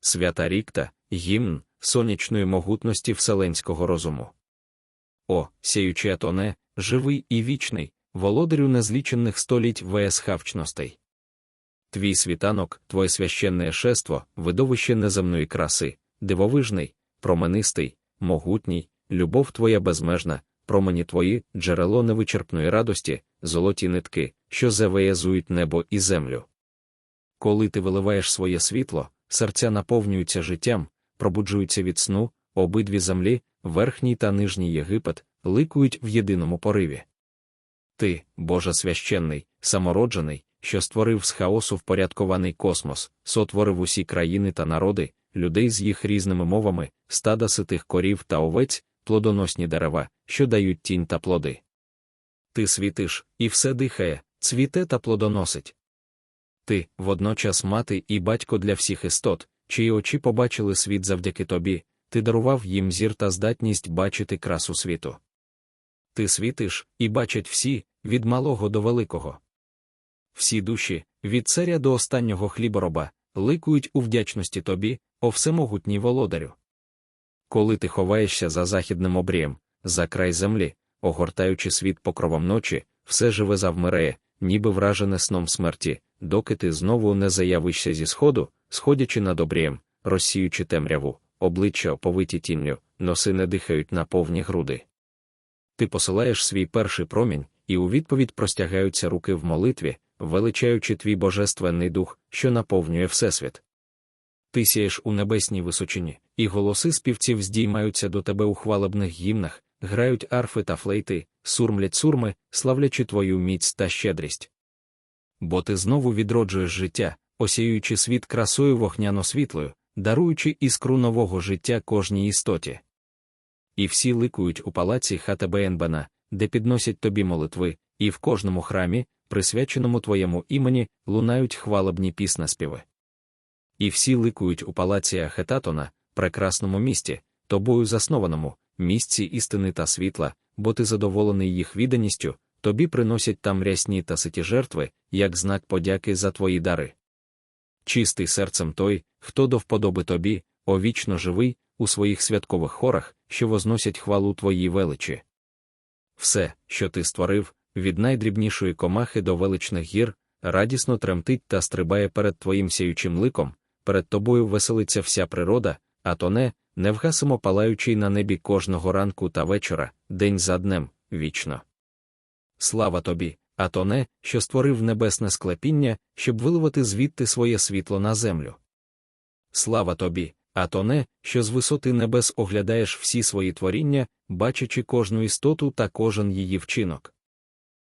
свята рікта, гімн, сонячної могутності вселенського розуму. О, сіючи атоне, живий і вічний, володарю незлічених століть ВСХвчностей. Твій світанок, твоє священне шество, видовище неземної краси, дивовижний, променистий, могутній, любов твоя безмежна, промені твої, джерело невичерпної радості, золоті нитки, що завеязують небо і землю. Коли ти виливаєш своє світло, серця наповнюються життям, пробуджуються від сну, обидві землі, верхній та нижній Єгипет, ликують в єдиному пориві. Ти, Боже священний, самороджений, що створив з хаосу впорядкований космос, сотворив усі країни та народи, людей з їх різними мовами, стада ситих корів та овець, плодоносні дерева, що дають тінь та плоди. Ти світиш, і все дихає, цвіте та плодоносить. Ти, водночас мати і батько для всіх істот, чиї очі побачили світ завдяки тобі, ти дарував їм зір та здатність бачити красу світу. Ти світиш, і бачать всі, від малого до великого. Всі душі, від царя до останнього хлібороба, ликують у вдячності тобі, о всемогутній володарю. Коли ти ховаєшся за західним обрієм, за край землі, огортаючи світ покровом ночі, все живе завмирає, ніби вражене сном смерті, доки ти знову не заявишся зі сходу, сходячи над обрієм, розсіючи темряву, обличчя оповиті тінню, носи не дихають на повні груди. Ти посилаєш свій перший промінь, і у відповідь простягаються руки в молитві, величаючи твій божественний дух, що наповнює Всесвіт. Ти сієш у небесній височині, і голоси співців здіймаються до тебе у хвалебних гімнах, грають арфи та флейти, сурмлять сурми, славлячи твою міць та щедрість. Бо ти знову відроджуєш життя, осіюючи світ красою вогняно світлою, даруючи іскру нового життя кожній істоті. І всі ликують у палаці Хатебенбена, де підносять тобі молитви, і в кожному храмі, присвяченому твоєму імені, лунають хвалебні піснеспіви. І всі ликують у палаці Ахетатона, прекрасному місті, тобою заснованому, місці істини та світла, бо ти задоволений їх відданістю, тобі приносять там рясні та ситі жертви, як знак подяки за твої дари. Чистий серцем той, хто до вподоби тобі, о вічно живий, у своїх святкових хорах, що возносять хвалу твоїй величі. Все, що ти створив, від найдрібнішої комахи до величних гір, радісно тремтить та стрибає перед твоїм сіючим ликом, перед тобою веселиться вся природа, а то не, невгасимо палаючий на небі кожного ранку та вечора, день за днем, вічно. Слава тобі, а то не, що створив небесне склепіння, щоб виливати звідти своє світло на землю. Слава тобі, а то не, що з висоти небес оглядаєш всі свої творіння, бачачи кожну істоту та кожен її вчинок.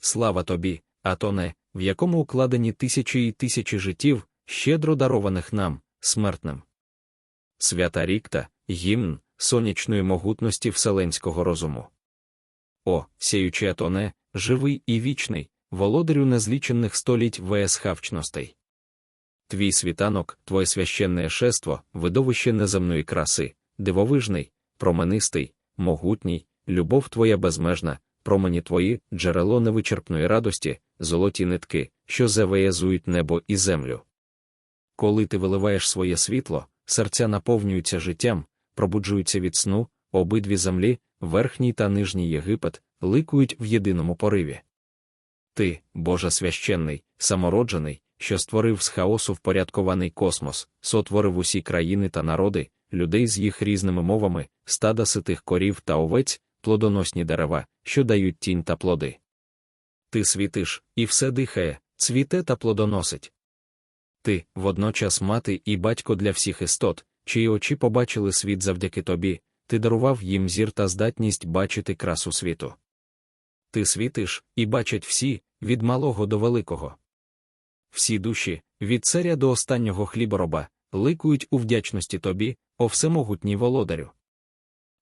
Слава тобі, а то не, в якому укладені тисячі і тисячі життів, щедро дарованих нам, смертним. Свята рікта, гімн, сонячної могутності вселенського розуму. О, сіючи атоне, живий і вічний, володарю незлічених століть ВСХвчностей. Твій світанок, твоє священне шество, видовище неземної краси, дивовижний, променистий, могутній, любов твоя безмежна, промені твої, джерело невичерпної радості, золоті нитки, що завеязують небо і землю. Коли ти виливаєш своє світло, серця наповнюються життям, пробуджуються від сну, обидві землі, верхній та нижній Єгипет, ликують в єдиному пориві. Ти, Боже священний, самороджений, що створив з хаосу впорядкований космос, сотворив усі країни та народи, людей з їх різними мовами, стада ситих корів та овець, плодоносні дерева, що дають тінь та плоди. Ти світиш, і все дихає, цвіте та плодоносить. Ти, водночас мати і батько для всіх істот, чиї очі побачили світ завдяки тобі, ти дарував їм зір та здатність бачити красу світу. Ти світиш, і бачать всі, від малого до великого. Всі душі, від царя до останнього хлібороба, ликують у вдячності тобі, о всемогутній володарю.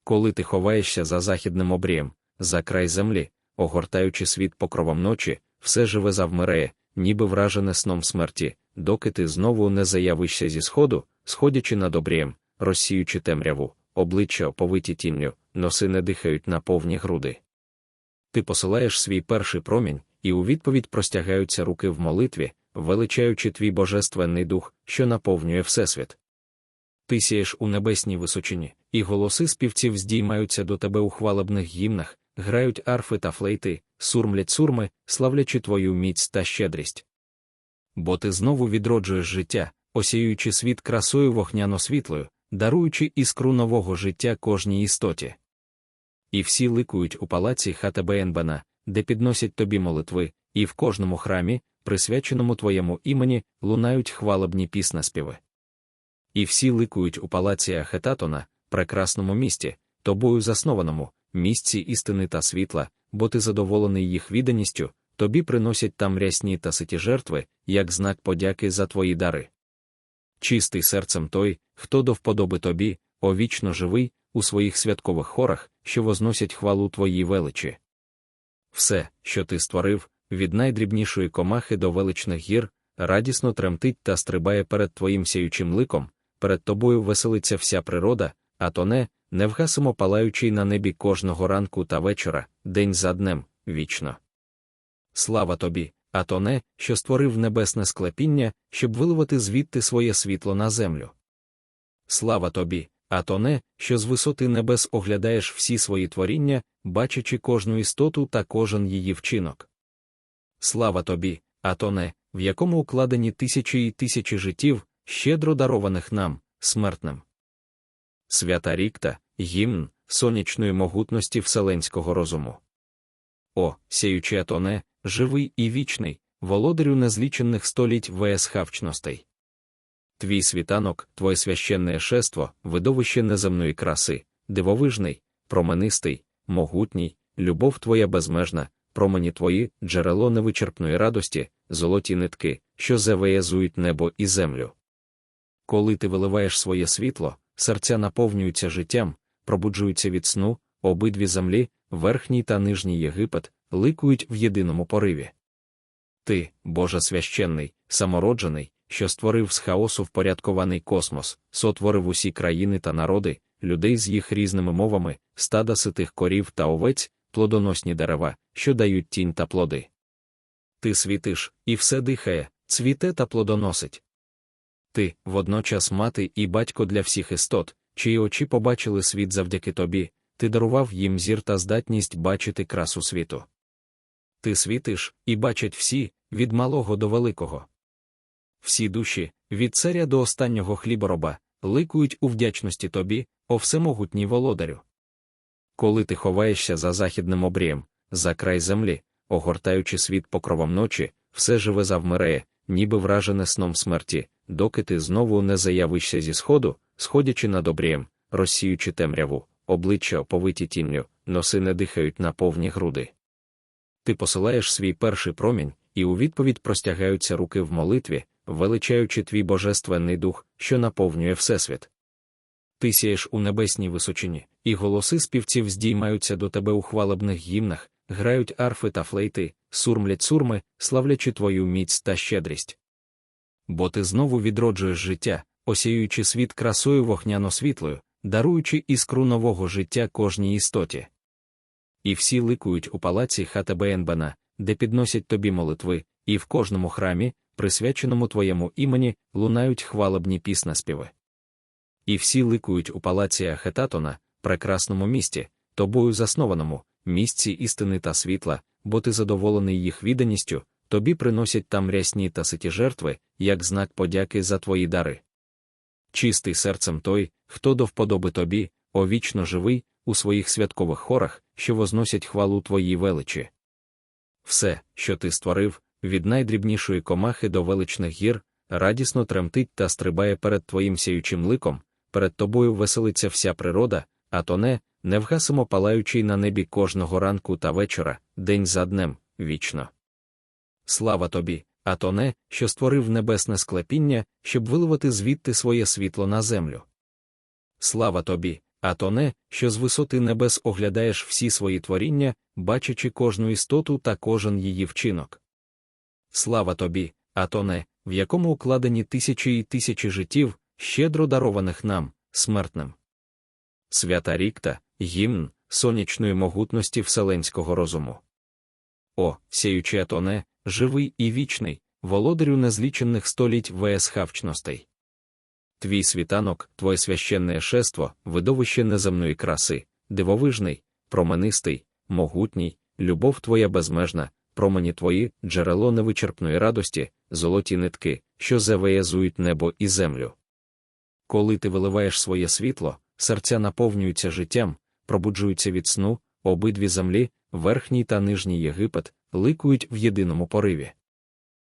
Коли ти ховаєшся за західним обрієм, за край землі, огортаючи світ покровом ночі, все живе завмирає, ніби вражене сном смерті, доки ти знову не заявишся зі сходу, сходячи над обрієм, розсіючи темряву, обличчя оповиті тінню, носи не дихають на повні груди. Ти посилаєш свій перший промінь, і у відповідь простягаються руки в молитві, величаючи твій божественний дух, що наповнює Всесвіт. Ти сієш у небесній височині, і голоси співців здіймаються до тебе у хвалебних гімнах, грають арфи та флейти, сурмлять сурми, славлячи твою міць та щедрість. Бо ти знову відроджуєш життя, осіюючи світ красою вогняно світлою, даруючи іскру нового життя кожній істоті. І всі ликують у палаці Хатебенбена, де підносять тобі молитви, і в кожному храмі, присвяченому твоєму імені, лунають хвалебні піснеспіви. І всі ликують у палаці Ахетатона, прекрасному місті, тобою заснованому, місці істини та світла, бо ти задоволений їх відданістю, тобі приносять там рясні та ситі жертви, як знак подяки за твої дари. Чистий серцем той, хто до вподоби тобі, о вічно живий, у своїх святкових хорах, що возносять хвалу твоїй величі. Все, що ти створив, від найдрібнішої комахи до величних гір, радісно тремтить та стрибає перед твоїм сяючим ликом, перед тобою веселиться вся природа, а то не, невгасимо палаючий на небі кожного ранку та вечора, день за днем, вічно. Слава тобі, а то не, що створив небесне склепіння, щоб виливати звідти своє світло на землю. Слава тобі, а то не, що з висоти небес оглядаєш всі свої творіння, бачачи кожну істоту та кожен її вчинок. Слава тобі, а то не, в якому укладені тисячі і тисячі життів, щедро дарованих нам, смертним. Свята рікта, гімн, сонячної могутності вселенського розуму. О, сяючи атоне, живий і вічний, володарю незлічених століть весхавчностей. Твій світанок, твоє священне шество, видовище неземної краси, дивовижний, променистий, могутній, любов твоя безмежна, промені твої, джерело невичерпної радості, золоті нитки, що завеязують небо і землю. Коли ти виливаєш своє світло, серця наповнюються життям, пробуджуються від сну, обидві землі, верхній та нижній Єгипет, ликують в єдиному пориві. Ти, Боже священний, самороджений, що створив з хаосу впорядкований космос, сотворив усі країни та народи, людей з їх різними мовами, стада ситих корів та овець, плодоносні дерева, що дають тінь та плоди. Ти світиш, і все дихає, цвіте та плодоносить. Ти, водночас мати і батько для всіх істот, чиї очі побачили світ завдяки тобі, ти дарував їм зір та здатність бачити красу світу. Ти світиш, і бачать всі, від малого до великого. Всі душі, від царя до останнього хлібороба, ликують у вдячності тобі, о всемогутній володарю. Коли ти ховаєшся за західним обрієм, за край землі, огортаючи світ покровом ночі, все живе завмирає, ніби вражене сном смерті, доки ти знову не заявишся зі сходу, сходячи над обрієм, розсіючи темряву, обличчя оповиті тінню, носи не дихають на повні груди. Ти посилаєш свій перший промінь, і у відповідь простягаються руки в молитві, величаючи твій божественний дух, що наповнює Всесвіт. Ти сієш у небесній височині, і голоси співців здіймаються до тебе у хвалебних гімнах, грають арфи та флейти, сурмлять сурми, славлячи твою міць та щедрість. Бо ти знову відроджуєш життя, осіюючи світ красою вогняно світлою, даруючи іскру нового життя кожній істоті. І всі ликують у палаці Хатебенбена, де підносять тобі молитви, і в кожному храмі, присвяченому твоєму імені, лунають хвалебні піснеспіви. І всі ликують у палаці Ахетатона, прекрасному місті, тобою заснованому, місці істини та світла, бо ти задоволений їх відданістю, тобі приносять там рясні та ситі жертви, як знак подяки за твої дари. Чистий серцем той, хто до вподоби тобі, о вічно живий, у своїх святкових хорах, що возносять хвалу твоїй величі. Все, що ти створив, від найдрібнішої комахи до величних гір, радісно тремтить та стрибає перед твоїм сяючим ликом, перед тобою веселиться вся природа, а то не, невгасимо палаючий на небі кожного ранку та вечора, день за днем, вічно. Слава тобі, а то не, що створив небесне склепіння, щоб виливати звідти своє світло на землю. Слава тобі, а то не, що з висоти небес оглядаєш всі свої творіння, бачачи кожну істоту та кожен її вчинок. Слава тобі, а то не, в якому укладені тисячі і тисячі життів, щедро дарованих нам, смертним. Свята рікта, гімн, сонячної могутності вселенського розуму. О, сяючи атоне, живий і вічний, володарю незлічених століть весхавчностей. Твій світанок, твоє священне шество, видовище неземної краси, дивовижний, променистий, могутній, любов твоя безмежна, промені твої, джерело невичерпної радості, золоті нитки, що завеязують небо і землю. Коли ти виливаєш своє світло, серця наповнюються життям, пробуджуються від сну, обидві землі, верхній та нижній Єгипет, ликують в єдиному пориві.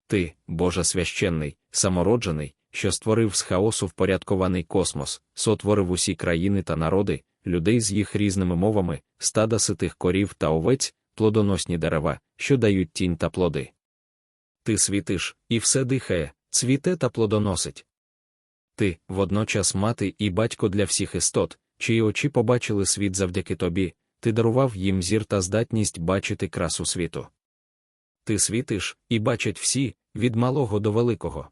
Ти, Боже священний, самороджений, що створив з хаосу впорядкований космос, сотворив усі країни та народи, людей з їх різними мовами, стада ситих корів та овець, плодоносні дерева, що дають тінь та плоди. Ти світиш, і все дихає, цвіте та плодоносить. Ти, водночас мати і батько для всіх істот, чиї очі побачили світ завдяки тобі, ти дарував їм зір та здатність бачити красу світу. Ти світиш, і бачать всі, від малого до великого.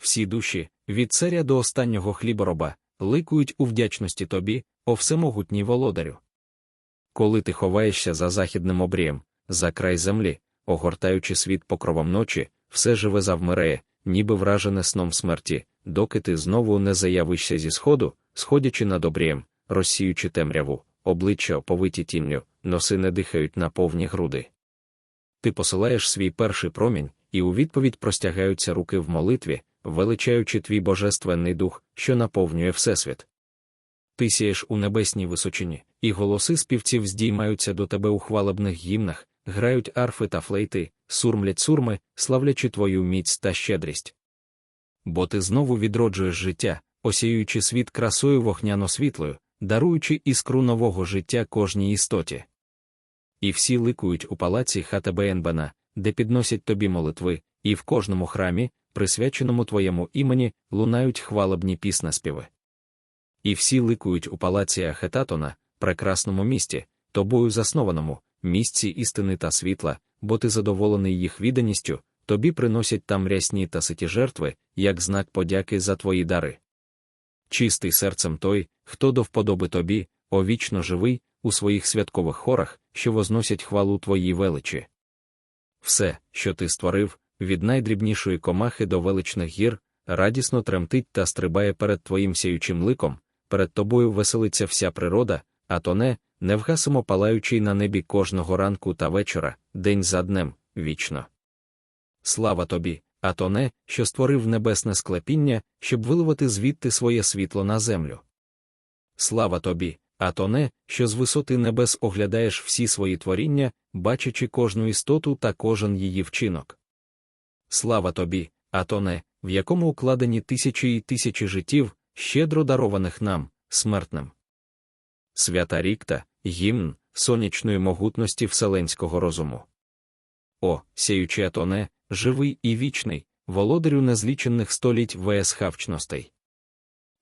Всі душі, від царя до останнього хлібороба, ликують у вдячності тобі, о всемогутній володарю. Коли ти ховаєшся за західним обрієм, за край землі, огортаючи світ покровом ночі, все живе завмирає, ніби вражене сном смерті, доки ти знову не заявишся зі сходу, сходячи над обрієм, розсіючи темряву, обличчя оповиті тінню, носи не дихають на повні груди. Ти посилаєш свій перший промінь, і у відповідь простягаються руки в молитві, величаючи твій божественний дух, що наповнює Всесвіт. Ти сієш у небесній височині, і голоси співців здіймаються до тебе у хвалебних гімнах, грають арфи та флейти, сурмлять сурми, славлячи твою міць та щедрість. Бо ти знову відроджуєш життя, осіюючи світ красою вогняно світлою, даруючи іскру нового життя кожній істоті. І всі ликують у палаці Хатабеенбена, де підносять тобі молитви, і в кожному храмі, присвяченому твоєму імені, лунають хвалебні піснеспіви. І всі ликують у палаці Ахетатона, прекрасному місті, тобою заснованому, місці істини та світла, бо ти задоволений їх відданістю, тобі приносять там рясні та ситі жертви, як знак подяки за твої дари. Чистий серцем той, хто до вподоби тобі, о вічно живий, у своїх святкових хорах, що возносять хвалу твоїй величі. Все, що ти створив, від найдрібнішої комахи до величних гір, радісно тремтить та стрибає перед твоїм сяючим ликом, перед тобою веселиться вся природа, а то не, невгасимо палаючий на небі кожного ранку та вечора, день за днем, вічно. Слава тобі, а то не, що створив небесне склепіння, щоб виливати звідти своє світло на землю. Слава тобі, а то не, що з висоти небес оглядаєш всі свої творіння, бачачи кожну істоту та кожен її вчинок. Слава тобі, а то не, в якому укладені тисячі і тисячі життів, щедро дарованих нам, смертним. Свята рікта, гімн, сонячної могутності вселенського розуму. О, сяючи атоне, живий і вічний, володарю незлічених століть ВСХвчностей.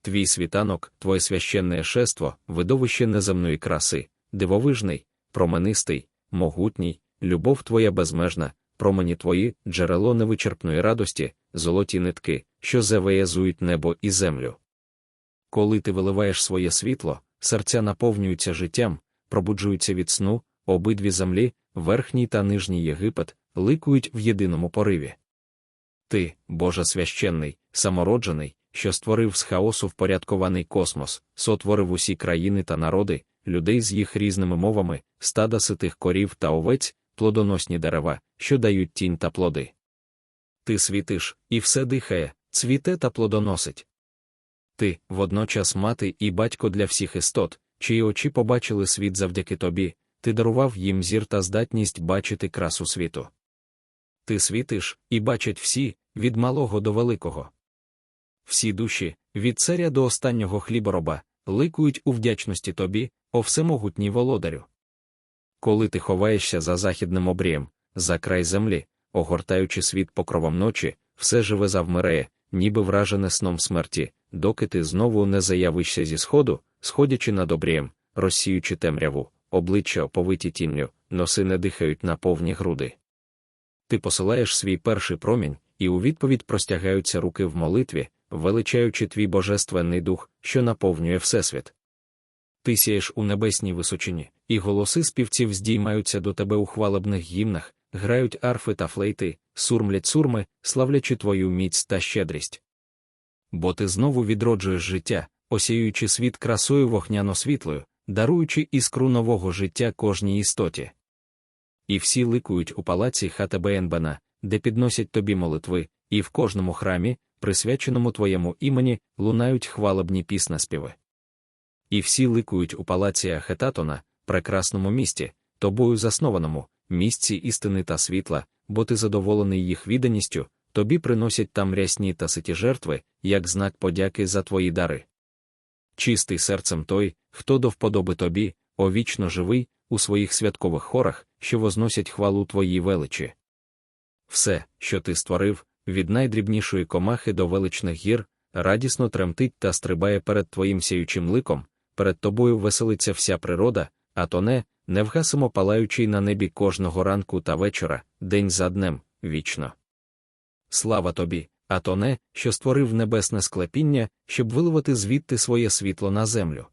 Твій світанок, твоє священне шество, видовище неземної краси, дивовижний, променистий, могутній, любов твоя безмежна, промені твої, джерело невичерпної радості, золоті нитки, що завеязують небо і землю. Коли ти виливаєш своє світло, серця наповнюються життям, пробуджуються від сну, обидві землі, верхній та нижній Єгипет, ликують в єдиному пориві. Ти, Боже священний, самороджений, що створив з хаосу впорядкований космос, сотворив усі країни та народи, людей з їх різними мовами, стада ситих корів та овець, плодоносні дерева, що дають тінь та плоди. Ти світиш, і все дихає, цвіте та плодоносить. Ти, водночас мати і батько для всіх істот, чиї очі побачили світ завдяки тобі, ти дарував їм зір та здатність бачити красу світу. Ти світиш, і бачать всі, від малого до великого. Всі душі, від царя до останнього хлібороба, ликують у вдячності тобі, о всемогутній володарю. Коли ти ховаєшся за західним обрієм, за край землі, огортаючи світ покровом ночі, все живе завмирає, ніби вражене сном смерті, доки ти знову не заявишся зі сходу, сходячи над обрієм, розсіючи темряву, обличчя оповиті тінню, носи не дихають на повні груди. Ти посилаєш свій перший промінь, і у відповідь простягаються руки в молитві, величаючи твій божественний дух, що наповнює Всесвіт. Ти сієш у небесній височині, і голоси співців здіймаються до тебе у хвалебних гімнах, грають арфи та флейти, сурмлять сурми, славлячи твою міць та щедрість. бо ти знову відроджуєш життя, осіюючи світ красою вогняно-світлою, даруючи іскру нового життя кожній істоті. І всі ликують у палаці Хатебенбена, де підносять тобі молитви, і в кожному храмі, присвяченому твоєму імені, лунають хвалебні піснеспіви. І всі ликують у палаці Ахетатона, прекрасному місті, тобою заснованому, місці істини та світла, бо ти задоволений їх відданістю, тобі приносять там рясні та ситі жертви, як знак подяки за твої дари. Чистий серцем той, хто до вподоби тобі, о вічно живий, у своїх святкових хорах, що возносять хвалу твоїй величі. Все, що ти створив, від найдрібнішої комахи до величних гір, радісно тремтить та стрибає перед твоїм сяючим ликом, перед тобою веселиться вся природа, а то не, невгасимо палаючий на небі кожного ранку та вечора, день за днем, вічно. Слава тобі, а то не, що створив небесне склепіння, щоб виливати звідти своє світло на землю.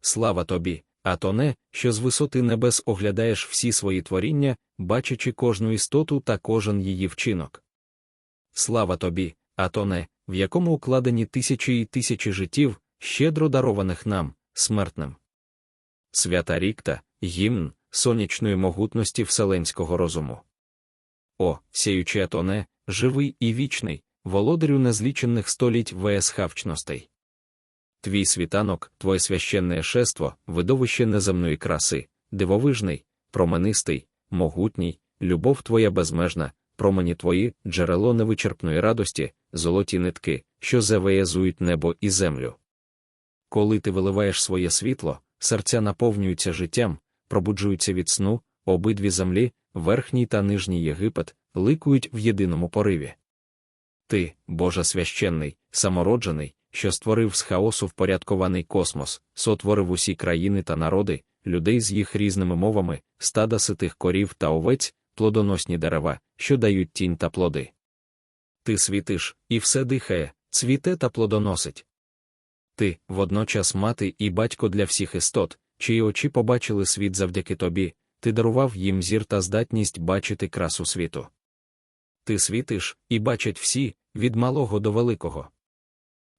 Слава тобі, а то не, що з висоти небес оглядаєш всі свої творіння, бачачи кожну істоту та кожен її вчинок. Слава тобі, а то не, в якому укладені тисячі і тисячі життів, щедро дарованих нам, смертним. Свята рікта, гімн, сонячної могутності вселенського розуму. О, сяючи атоне, живий і вічний, володарю незлічених століть ВСХвчностей. Твій світанок, твоє священне шество, видовище неземної краси, дивовижний, променистий, могутній, любов твоя безмежна, промені твої, джерело невичерпної радості, золоті нитки, що завеязують небо і землю. Коли ти виливаєш своє світло, серця наповнюються життям, пробуджуються від сну, обидві землі, верхній та нижній Єгипет, ликують в єдиному пориві. Ти, Боже священний, самороджений, що створив з хаосу впорядкований космос, сотворив усі країни та народи, людей з їх різними мовами, стада ситих корів та овець, плодоносні дерева, що дають тінь та плоди. Ти світиш, і все дихає, цвіте та плодоносить. Ти, водночас мати і батько для всіх істот, чиї очі побачили світ завдяки тобі, ти дарував їм зір та здатність бачити красу світу. Ти світиш, і бачать всі, від малого до великого.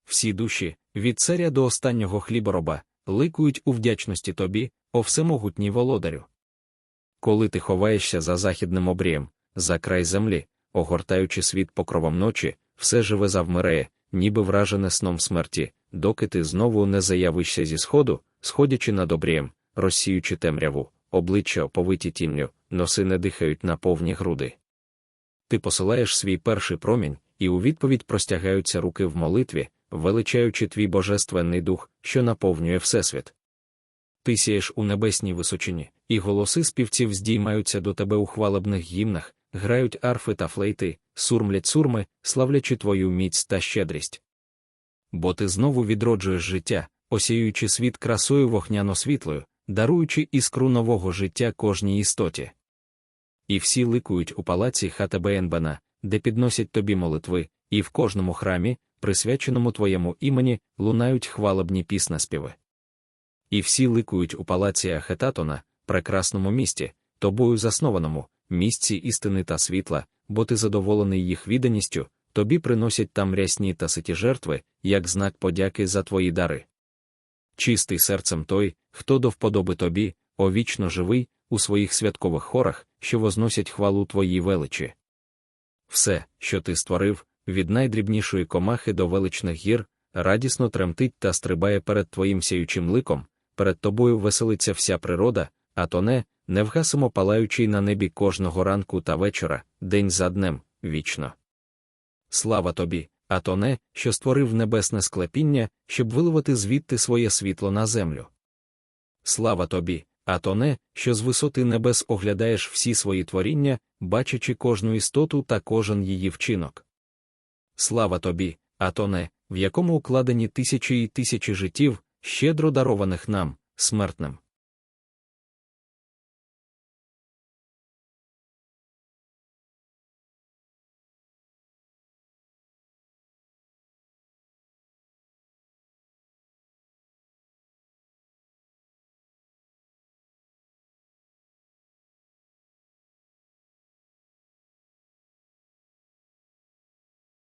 Всі душі, від царя до останнього хлібороба, ликують у вдячності тобі, о всемогутній володарю. Коли ти ховаєшся за західним обрієм, за край землі, огортаючи світ покровом ночі, все живе завмирає, ніби вражене сном смерті, доки ти знову не заявишся зі сходу, сходячи над обрієм, розсіючи темряву, обличчя оповиті тінню, носи не дихають на повні груди. Ти посилаєш свій перший промінь, і у відповідь простягаються руки в молитві, величаючи твій божественний дух, що наповнює Всесвіт. Ти сієш у небесній височині, і голоси співців здіймаються до тебе у хвалебних гімнах, грають арфи та флейти, сурмлять сурми, славлячи твою міць та щедрість. Бо ти знову відроджуєш життя, осіюючи світ красою вогняно світлою, даруючи іскру нового життя кожній істоті. І всі ликують у палаці Хатебенбена, де підносять тобі молитви, і в кожному храмі, присвяченому твоєму імені, лунають хвалебні піснеспіви. І всі ликують у палаці Ахетатона, прекрасному місті, тобою заснованому, місці істини та світла, бо ти задоволений їх відданістю, тобі приносять там рясні та ситі жертви, як знак подяки за твої дари. Чистий серцем той, хто до вподоби тобі, о вічно живий, у своїх святкових хорах, що возносять хвалу твоїй величі. Все, що ти створив, від найдрібнішої комахи до величних гір, радісно тремтить та стрибає перед твоїм сяючим ликом, перед тобою веселиться вся природа, а то не, невгасимо палаючий на небі кожного ранку та вечора, день за днем, вічно. Слава тобі, а то не, що створив небесне склепіння, щоб виливати звідти своє світло на землю. Слава тобі, а то не, що з висоти небес оглядаєш всі свої творіння, бачачи кожну істоту та кожен її вчинок. Слава тобі, а то не, в якому укладені тисячі і тисячі життів, щедро дарованих нам, смертним.